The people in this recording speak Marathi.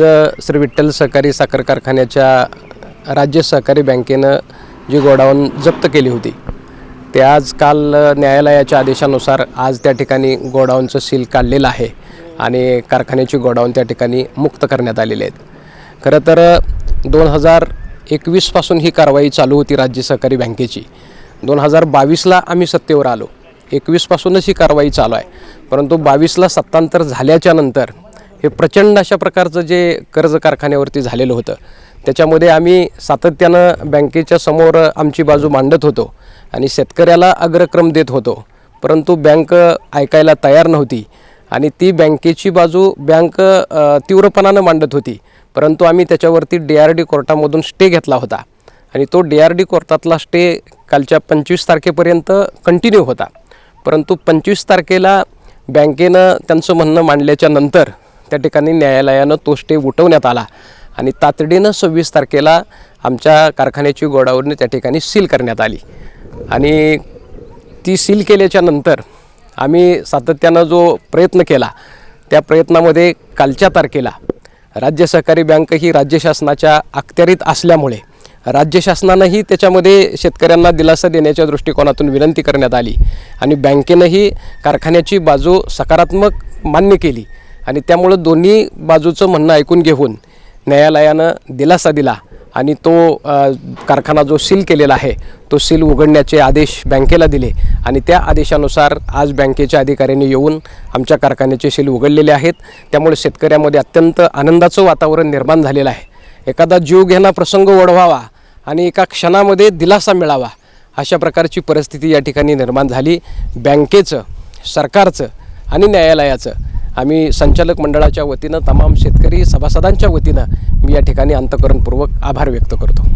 आज श्री विठ्ठल सहकारी साखर कारखान्याच्या राज्य सहकारी बँकेनं जी गोडाऊन जप्त केली होती ते आज काल न्यायालयाच्या आदेशानुसार आज त्या ठिकाणी गोडाऊनचं सील काढलेलं आहे आणि कारखान्याची गोडाऊन त्या ठिकाणी मुक्त करण्यात आलेली आहेत. खरं तर दोन हजार एकवीसपासून ही कारवाई चालू होती राज्य सहकारी बँकेची. दोन हजार बावीसला आम्ही सत्तेवर आलो. एकवीसपासूनच ही कारवाई चालू आहे. परंतु बावीसला सत्तांतर झाल्याच्यानंतर हे प्रचंड अशा प्रकारचं जे कर्ज कारखान्यावरती झालेलं होतं. त्याच्यामध्ये आम्ही सातत्यानं बँकेच्या समोर आमची बाजू मांडत होतो आणि शेतकऱ्याला अग्रक्रम देत होतो. परंतु बँक ऐकायला तयार नव्हती आणि ती बँकेची बाजू बँक तीव्रपणानं मांडत होती. परंतु आम्ही त्याच्यावरती डी आर डी कोर्टामधून स्टे घेतला होता आणि तो डी आर डी कोर्टातला स्टे कालच्या पंचवीस तारखेपर्यंत कंटिन्यू होता. परंतु पंचवीस तारखेला बँकेनं त्यांचं म्हणणं मांडल्याच्या नंतर त्या ठिकाणी न्यायालयानं तो स्टे उठवण्यात आला. आणि तातडीनं सव्वीस तारखेला आमच्या कारखान्याची गोडाऊन त्या ठिकाणी सील करण्यात आली. आणि ती सील केल्याच्यानंतर आम्ही सातत्यानं जो प्रयत्न केला त्या प्रयत्नामध्ये कालच्या तारखेला राज्य सहकारी बँक ही राज्य शासनाच्या अखत्यारीत असल्यामुळे राज्य शासनानंही त्याच्यामध्ये शेतकऱ्यांना दिलासा देण्याच्या दृष्टिकोनातून विनंती करण्यात आली. आणि बँकेनंही कारखान्याची बाजू सकारात्मक मान्य केली. आणि त्यामुळं दोन्ही बाजूचं म्हणणं ऐकून घेऊन न्यायालयानं दिलासा दिला आणि तो कारखाना जो सील केलेला आहे तो सील उघडण्याचे आदेश बँकेला दिले आणि त्या आदेशानुसार आज बँकेच्या अधिकाऱ्यांनी येऊन आमच्या कारखान्याचे सील उघडलेले आहेत. त्यामुळे शेतकऱ्यामध्ये अत्यंत आनंदाचं वातावरण निर्माण झालेलं आहे. एखादा जीव घेणा प्रसंग ओढवावा आणि एका क्षणामध्ये दिलासा मिळावा अशा प्रकारची परिस्थिती या ठिकाणी निर्माण झाली. बँकेचं सरकारचं आणि न्यायालयाचं. आम्ही संचालक मंडळाच्या वतीनं तमाम शेतकरी सभासदांच्या वतीनं मी या ठिकाणी अंतकरणपूर्वक आभार व्यक्त करतो.